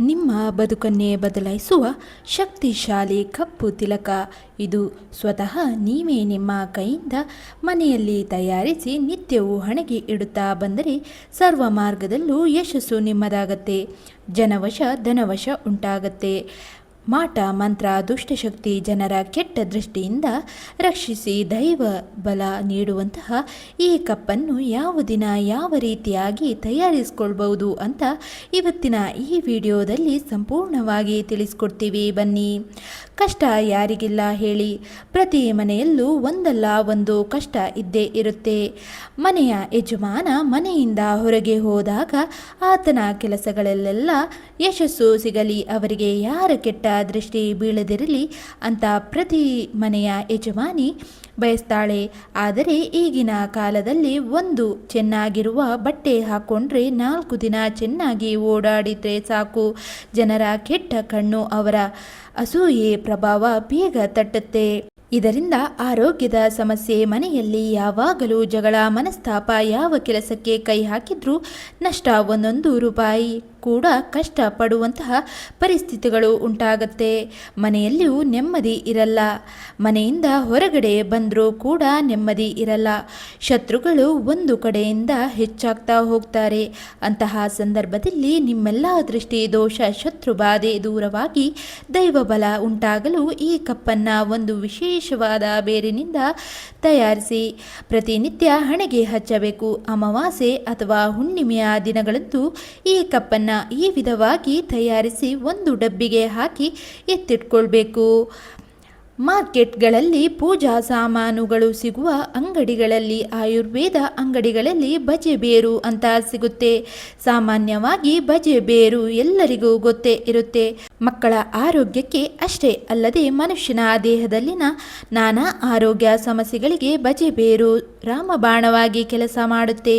ನಿಮ್ಮ ಬದುಕನ್ನೇ ಬದಲಾಯಿಸುವ ಶಕ್ತಿಶಾಲಿ ಕಪ್ಪು ತಿಲಕ. ಇದು ಸ್ವತಃ ನೀವೇ ನಿಮ್ಮ ಕೈಯಿಂದ ಮನೆಯಲ್ಲಿ ತಯಾರಿಸಿ ನಿತ್ಯವೂ ಹಣೆಗೆ ಇಡುತ್ತಾ ಬಂದರೆ ಸರ್ವ ಮಾರ್ಗದಲ್ಲೂ ಯಶಸ್ಸು ನಿಮ್ಮದಾಗತ್ತೆ. ಜನವಶ ಧನವಶ ಉಂಟಾಗತ್ತೆ. ಮಾಟ, ಮಂತ್ರ, ದುಷ್ಟಶಕ್ತಿ, ಜನರ ಕೆಟ್ಟ ದೃಷ್ಟಿಯಿಂದ ರಕ್ಷಿಸಿ ದೈವ ಬಲ ನೀಡುವಂತಹ ಈ ಕಪ್ಪನ್ನು ಯಾವ ದಿನ ಯಾವ ರೀತಿಯಾಗಿ ತಯಾರಿಸಿಕೊಳ್ಬಹುದು ಅಂತ ಇವತ್ತಿನ ಈ ವಿಡಿಯೋದಲ್ಲಿ ಸಂಪೂರ್ಣವಾಗಿ ತಿಳಿಸ್ಕೊಡ್ತೀವಿ. ಬನ್ನಿ. ಕಷ್ಟ ಯಾರಿಗಿಲ್ಲ ಹೇಳಿ. ಪ್ರತಿ ಮನೆಯಲ್ಲೂ ಒಂದಲ್ಲ ಒಂದು ಕಷ್ಟ ಇದ್ದೇ ಇರುತ್ತೆ. ಮನೆಯ ಯಜಮಾನ ಮನೆಯಿಂದ ಹೊರಗೆ ಹೋದಾಗ ಆತನ ಕೆಲಸಗಳಲ್ಲೆಲ್ಲ ಯಶಸ್ಸು ಸಿಗಲಿ. ಅವರಿಗೆ ಯಾರ ಕೆಟ್ಟ ದೃಷ್ಟಿ ಬೀಳದಿರಲಿ ಅಂತ ಪ್ರತಿ ಮನೆಯ ಯಜಮಾನಿ ಬಯಸ್ತಾಳೆ. ಆದರೆ ಈಗಿನ ಕಾಲದಲ್ಲಿ ಒಂದು ಚೆನ್ನಾಗಿರುವ ಬಟ್ಟೆ ಹಾಕ್ಕೊಂಡ್ರೆ ನಾಲ್ಕು ದಿನ ಚೆನ್ನಾಗಿ ಓಡಾಡಿದ್ರೆ ಸಾಕು. ಜನರ ಕೆಟ್ಟ ಕಣ್ಣು ಅವರ ಅಸೂಯೆ ಪ್ರಭಾವ ಬೇಗ ತಟ್ಟುತ್ತೆ. ಇದರಿಂದ ಆರೋಗ್ಯದ ಸಮಸ್ಯೆ ಮನೆಯಲ್ಲಿ ಯಾವಾಗಲೂ ಜಗಳ ಮನಸ್ತಾಪ ಯಾವ ಕೆಲಸಕ್ಕೆ ಕೈ ಹಾಕಿದ್ರೂ ನಷ್ಟ ಒಂದೊಂದು ರೂಪಾಯಿ. ಕೂಡ ಕಷ್ಟಪಡುವಂತಹ ಪರಿಸ್ಥಿತಿಗಳು ಉಂಟಾಗತ್ತೆ. ಮನೆಯಲ್ಲಿಯೂ ನೆಮ್ಮದಿ ಇರಲ್ಲ. ಮನೆಯಿಂದ ಹೊರಗಡೆ ಬಂದರೂ ಕೂಡ ನೆಮ್ಮದಿ ಇರಲ್ಲ. ಶತ್ರುಗಳು ಒಂದು ಕಡೆಯಿಂದ ಹೆಚ್ಚಾಗ್ತಾ ಹೋಗ್ತಾರೆ. ಅಂತಹ ಸಂದರ್ಭದಲ್ಲಿ ನಿಮ್ಮೆಲ್ಲ ದೃಷ್ಟಿ ದೋಷ, ಶತ್ರು ಬಾಧೆ ದೂರವಾಗಿ ದೈವ ಬಲ ಉಂಟಾಗಲು ಈ ಕಪ್ಪನ್ನು ಒಂದು ವಿಶೇಷವಾದ ಬೇರಿನಿಂದ ತಯಾರಿಸಿ, ಪ್ರತಿನಿತ್ಯ ಹಣೆಗೆ ಹಚ್ಚಬೇಕು. ಅಮಾವಾಸ್ಯೆ ಅಥವಾ ಹುಣ್ಣಿಮೆಯ ದಿನಗಳಂತೂ ಈ ಕಪ್ಪನ್ನು ಈ ವಿಧವಾಗಿ ತಯಾರಿಸಿ ಒಂದು ಡಬ್ಬಿಗೆ ಹಾಕಿ ಎತ್ತಿಟ್ಕೊಳ್ಬೇಕು. ಮಾರ್ಕೆಟ್ಗಳಲ್ಲಿ ಪೂಜಾ ಸಾಮಾನುಗಳು ಸಿಗುವ ಅಂಗಡಿಗಳಲ್ಲಿ, ಆಯುರ್ವೇದ ಅಂಗಡಿಗಳಲ್ಲಿ ಬಜೆ ಬೇರು ಅಂತ ಸಿಗುತ್ತೆ. ಸಾಮಾನ್ಯವಾಗಿ ಬಜೆ ಬೇರು ಎಲ್ಲರಿಗೂ ಗೊತ್ತೇ ಇರುತ್ತೆ. ಮಕ್ಕಳ ಆರೋಗ್ಯಕ್ಕೆ ಅಷ್ಟೇ ಅಲ್ಲದೆ ಮನುಷ್ಯನ ದೇಹದಲ್ಲಿನ ನಾನಾ ಆರೋಗ್ಯ ಸಮಸ್ಯೆಗಳಿಗೆ ಬಜೆ ಬೇರು ರಾಮಬಾಣವಾಗಿ ಕೆಲಸ ಮಾಡುತ್ತೆ.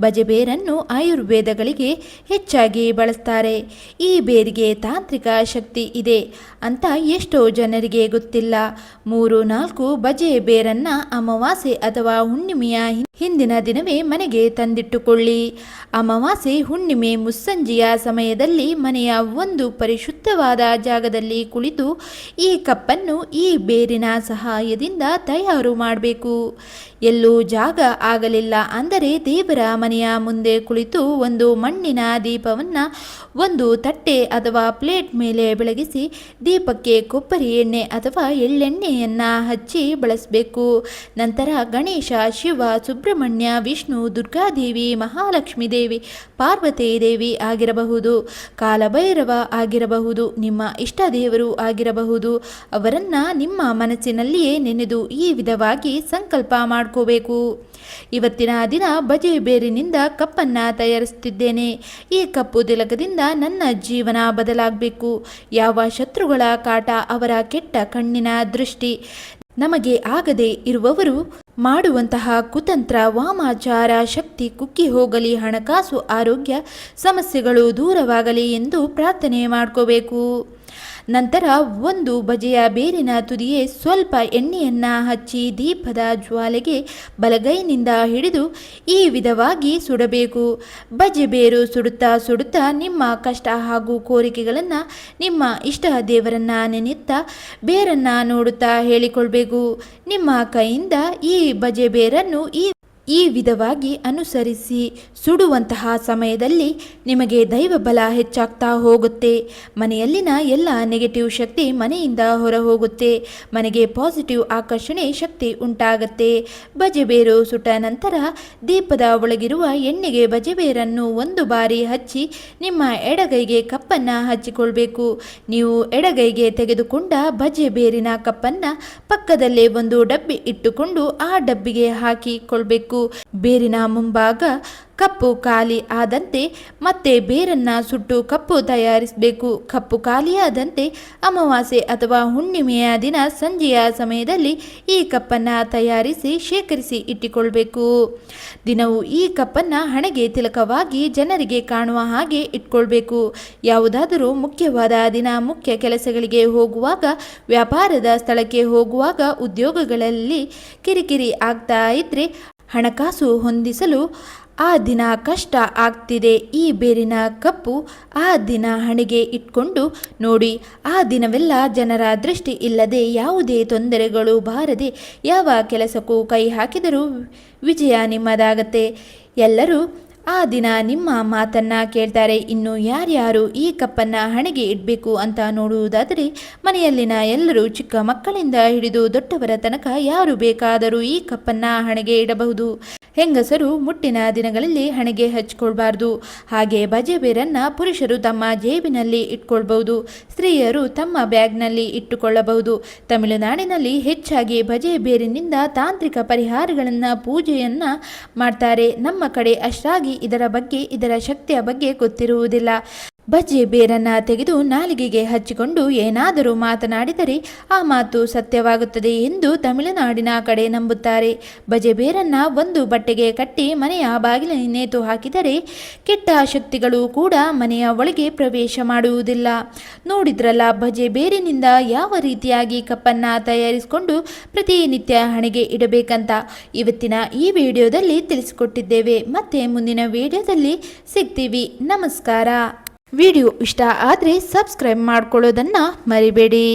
ಬಜೆ ಬೇರನ್ನು ಆಯುರ್ವೇದಗಳಿಗೆ ಹೆಚ್ಚಾಗಿ ಬಳಸ್ತಾರೆ. ಈ ಬೇರಿಗೆ ತಾಂತ್ರಿಕ ಶಕ್ತಿ ಇದೆ ಅಂತ ಎಷ್ಟೋ ಜನರಿಗೆ ಗೊತ್ತಿಲ್ಲ. ಮೂರು ನಾಲ್ಕು ಬಜೆ ಬೇರನ್ನು ಅಮಾವಾಸ್ಯೆ ಅಥವಾ ಹುಣ್ಣಿಮೆಯ ಹಿಂದಿನ ದಿನವೇ ಮನೆಗೆ ತಂದಿಟ್ಟುಕೊಳ್ಳಿ. ಅಮಾವಾಸ್ಯೆ ಹುಣ್ಣಿಮೆ ಮುಸ್ಸಂಜೆಯ ಸಮಯದಲ್ಲಿ ಮನೆಯ ಒಂದು ಪರಿಶುದ್ಧವಾದ ಜಾಗದಲ್ಲಿ ಕುಳಿತು ಈ ಕಪ್ಪನ್ನು ಈ ಬೇರಿನ ಸಹಾಯದಿಂದ ತಯಾರು ಮಾಡಬೇಕು. ಎಲ್ಲೂ ಜಾಗ ಆಗಲಿಲ್ಲ ಅಂದರೆ ದೇವರ ಮನೆಯ ಮುಂದೆ ಕುಳಿತು ಒಂದು ಮಣ್ಣಿನ ದೀಪವನ್ನು ಒಂದು ತಟ್ಟೆ ಅಥವಾ ಪ್ಲೇಟ್ ಮೇಲೆ ಬೆಳಗಿಸಿ ದೀಪಕ್ಕೆ ಕೊಬ್ಬರಿ ಎಣ್ಣೆ ಅಥವಾ ಎಳ್ಳೆಣ್ಣೆಯನ್ನು ಹಚ್ಚಿ ಬಳಸಬೇಕು. ನಂತರ ಗಣೇಶ, ಶಿವ ಸುಬ್ರಹ್ಮಣ್ಯ, ವಿಷ್ಣು, ದುರ್ಗಾದೇವಿ, ಮಹಾಲಕ್ಷ್ಮೀ ದೇವಿ, ಪಾರ್ವತಿ ದೇವಿ ಆಗಿರಬಹುದು, ಕಾಲಭೈರವ ಆಗಿರಬಹುದು, ನಿಮ್ಮ ಇಷ್ಟ ದೇವರು ಆಗಿರಬಹುದು, ಅವರನ್ನು ನಿಮ್ಮ ಮನಸ್ಸಿನಲ್ಲಿಯೇ ನೆನೆದು ಈ ವಿಧವಾಗಿ ಸಂಕಲ್ಪ ಮಾಡ್ಕೋಬೇಕು. ಇವತ್ತಿನ ದಿನ ಬಜೆ ಬೇರಿನಿಂದ ಕಪ್ಪನ್ನ ತಯಾರಿಸುತ್ತಿದ್ದೇನೆ. ಈ ಕಪ್ಪು ತಿಲಕದಿಂದ ನನ್ನ ಜೀವನ ಬದಲಾಗಬೇಕು. ಯಾವ ಶತ್ರುಗಳ ಕಾಟ ಅವರ ಕೆಟ್ಟ ಕಣ್ಣಿನ ದೃಷ್ಟಿ. ನಮಗೆ ಆಗದೆ ಇರುವವರು ಮಾಡುವಂತಹ ಕುತಂತ್ರ ವಾಮಾಚಾರ ಶಕ್ತಿ ಕುಕ್ಕಿ ಹೋಗಲಿ ಹಣಕಾಸು ಆರೋಗ್ಯ ಸಮಸ್ಯೆಗಳು ದೂರವಾಗಲಿ ಎಂದು ಪ್ರಾರ್ಥನೆ ಮಾಡ್ಕೋಬೇಕು. ನಂತರ ಒಂದು ಬಜೆಯ ಬೇರಿನ ತುದಿಯೇ ಸ್ವಲ್ಪ ಎಣ್ಣೆಯನ್ನು ಹಚ್ಚಿ ದೀಪದ ಜ್ವಾಲೆಗೆ ಬಲಗೈನಿಂದ ಹಿಡಿದು ಈ ವಿಧವಾಗಿ ಸುಡಬೇಕು. ಬಜೆ ಬೇರು ಸುಡುತ್ತಾ ಸುಡುತ್ತಾ ನಿಮ್ಮ ಕಷ್ಟ ಹಾಗೂ ಕೋರಿಕೆಗಳನ್ನು ನಿಮ್ಮ ಇಷ್ಟ ದೇವರನ್ನ ನೆನೆಯುತ್ತಾ ಬೇರನ್ನು ನೋಡುತ್ತಾ ಹೇಳಿಕೊಳ್ಬೇಕು. ನಿಮ್ಮ ಕೈಯಿಂದ ಈ ಬಜೆ ಬೇರನ್ನು ಈ ಈ ವಿಧವಾಗಿ ಅನುಸರಿಸಿ ಸುಡುವಂತಹ ಸಮಯದಲ್ಲಿ ನಿಮಗೆ ದೈವ ಬಲ ಹೆಚ್ಚಾಗ್ತಾ ಹೋಗುತ್ತೆ. ಮನೆಯಲ್ಲಿನ ಎಲ್ಲ ನೆಗೆಟಿವ್ ಶಕ್ತಿ ಮನೆಯಿಂದ ಹೊರ ಹೋಗುತ್ತೆ ಮನೆಗೆ ಪಾಸಿಟಿವ್ ಆಕರ್ಷಣೆ ಶಕ್ತಿ ಉಂಟಾಗತ್ತೆ. ಬಜೆಬೇರು ಸುಟ್ಟ ನಂತರ ದೀಪದ ಒಳಗಿರುವ ಎಣ್ಣೆಗೆ ಬಜೆಬೇರನ್ನು ಒಂದು ಬಾರಿ ಹಚ್ಚಿ ನಿಮ್ಮ ಎಡಗೈಗೆ ಕಪ್ಪನ್ನು ಹಚ್ಚಿಕೊಳ್ಬೇಕು. ನೀವು ಎಡಗೈಗೆ ತೆಗೆದುಕೊಂಡ ಬಜೆ ಬೇರಿನ ಕಪ್ಪನ್ನು ಪಕ್ಕದಲ್ಲೇ ಒಂದು ಡಬ್ಬಿ ಇಟ್ಟುಕೊಂಡು ಆ ಡಬ್ಬಿಗೆ ಹಾಕಿಕೊಳ್ಬೇಕು. ಬೇರಿನ ಮುಂಭಾಗ ಕಪ್ಪು ಖಾಲಿ ಆದಂತೆ ಮತ್ತೆ ಬೇರನ್ನ ಸುಟ್ಟು ಕಪ್ಪು ತಯಾರಿಸಬೇಕು. ಕಪ್ಪು ಖಾಲಿಯಾದಂತೆ ಅಮಾವಾಸ್ಯೆ ಅಥವಾ ಹುಣ್ಣಿಮೆಯ ದಿನ ಸಂಜೆಯ ಸಮಯದಲ್ಲಿ ಈ ಕಪ್ಪನ್ನ ತಯಾರಿಸಿ ಶೇಖರಿಸಿ ಇಟ್ಟುಕೊಳ್ಬೇಕು. ದಿನವೂ ಈ ಕಪ್ಪನ್ನ ಹಣೆಗೆ ತಿಲಕವಾಗಿ ಜನರಿಗೆ ಕಾಣುವ ಹಾಗೆ ಇಟ್ಕೊಳ್ಬೇಕು. ಯಾವುದಾದರೂ ಮುಖ್ಯವಾದ ದಿನ ಮುಖ್ಯ ಕೆಲಸಗಳಿಗೆ ಹೋಗುವಾಗ, ವ್ಯಾಪಾರದ ಸ್ಥಳಕ್ಕೆ ಹೋಗುವಾಗ ಉದ್ಯೋಗಗಳಲ್ಲಿ ಕಿರಿಕಿರಿ ಆಗ್ತಾ ಇದ್ರೆ ಹಣಕಾಸು ಹೊಂದಿಸಲು ಆ ದಿನ ಕಷ್ಟ ಆಗ್ತಿದೆ. ಈ ಬೇರಿನ ಕಪ್ಪು ಆ ದಿನ ಹಣೆಗೆ ಇಟ್ಕೊಂಡು ನೋಡಿ, ಆ ದಿನವೆಲ್ಲ ಜನರ ದೃಷ್ಟಿ ಇಲ್ಲದೆ ಯಾವುದೇ ತೊಂದರೆಗಳು ಬಾರದೆ ಯಾವ ಕೆಲಸಕ್ಕೂ ಕೈ ಹಾಕಿದರೂ ವಿಜಯ ನಿಮ್ಮದಾಗತ್ತೆ. ಎಲ್ಲರೂ ಆ ದಿನ ನಿಮ್ಮ ಮಾತನ್ನ ಕೇಳ್ತಾರೆ. ಇನ್ನು ಯಾರ್ಯಾರು ಈ ಕಪ್ಪನ್ನ ಹಣೆಗೆ ಇಡಬೇಕು ಅಂತ ನೋಡುವುದಾದರೆ ಮನೆಯಲ್ಲಿನ ಎಲ್ಲರೂ ಚಿಕ್ಕ ಮಕ್ಕಳಿಂದ ಹಿಡಿದು ದೊಡ್ಡವರ ತನಕ ಯಾರು ಬೇಕಾದರೂ ಈ ಕಪ್ಪನ್ನ ಹಣೆಗೆ ಇಡಬಹುದು. ಹೆಂಗಸರು ಮುಟ್ಟಿನ ದಿನಗಳಲ್ಲಿ ಹಣೆಗೆ ಹಚ್ಕೊಳ್ಬಾರ್ದು. ಹಾಗೆ ಬಜೆ ಬೇರನ್ನ ಪುರುಷರು ತಮ್ಮ ಜೇಬಿನಲ್ಲಿ ಇಟ್ಕೊಳ್ಬಹುದು. ಸ್ತ್ರೀಯರು ತಮ್ಮ ಬ್ಯಾಗ್ನಲ್ಲಿ ಇಟ್ಟುಕೊಳ್ಳಬಹುದು. ತಮಿಳುನಾಡಿನಲ್ಲಿ ಹೆಚ್ಚಾಗಿ ಬಜೆ ಬೇರಿನಿಂದ ತಾಂತ್ರಿಕ ಪರಿಹಾರಗಳನ್ನು ಪೂಜೆಯನ್ನು ಮಾಡ್ತಾರೆ. ನಮ್ಮ ಕಡೆ ಅಷ್ಟಾಗಿ ಇದರ ಬಗ್ಗೆ ಇದರ ಶಕ್ತಿಯ ಬಗ್ಗೆ ಗೊತ್ತಿರುವುದಿಲ್ಲ. ಬಜೆ ಬೇರನ್ನ ತೆಗೆದು ನಾಲಿಗೆಗೆ ಹಚ್ಚಿಕೊಂಡು ಏನಾದರೂ ಮಾತನಾಡಿದರೆ ಆ ಮಾತು ಸತ್ಯವಾಗುತ್ತದೆ ಎಂದು ತಮಿಳುನಾಡಿನ ಕಡೆ ನಂಬುತ್ತಾರೆ. ಬಜೆ ಬೇರನ್ನ ಒಂದು ಬಟ್ಟೆಗೆ ಕಟ್ಟಿ ಮನೆಯ ಬಾಗಿಲ ನೇತು ಹಾಕಿದರೆ ಕೆಟ್ಟ ಶಕ್ತಿಗಳು ಕೂಡ ಮನೆಯ ಒಳಗೆ ಪ್ರವೇಶ ಮಾಡುವುದಿಲ್ಲ. ನೋಡಿದ್ರಲ್ಲ ಬಜೆ ಬೇರಿನಿಂದ ಯಾವ ರೀತಿಯಾಗಿ ಕಪ್ಪನ್ನ ತಯಾರಿಸಿಕೊಂಡು ಪ್ರತಿನಿತ್ಯ ಹಣೆಗೆ ಇಡಬೇಕಂತ. ಇವತ್ತಿನ ಈ ವಿಡಿಯೋದಲ್ಲಿ ತಿಳಿಸಿಕೊಟ್ಟಿದ್ದೇವೆ. ಮತ್ತೆ ಮುಂದಿನ ವಿಡಿಯೋದಲ್ಲಿ ಸಿಗ್ತೀವಿ. ನಮಸ್ಕಾರ. ವಿಡಿಯೋ ಇಷ್ಟ ಆದರೆ ಸಬ್ಸ್ಕ್ರೈಬ್ ಮಾಡ್ಕೊಳ್ಳೋದನ್ನು ಮರಿಬೇಡಿ.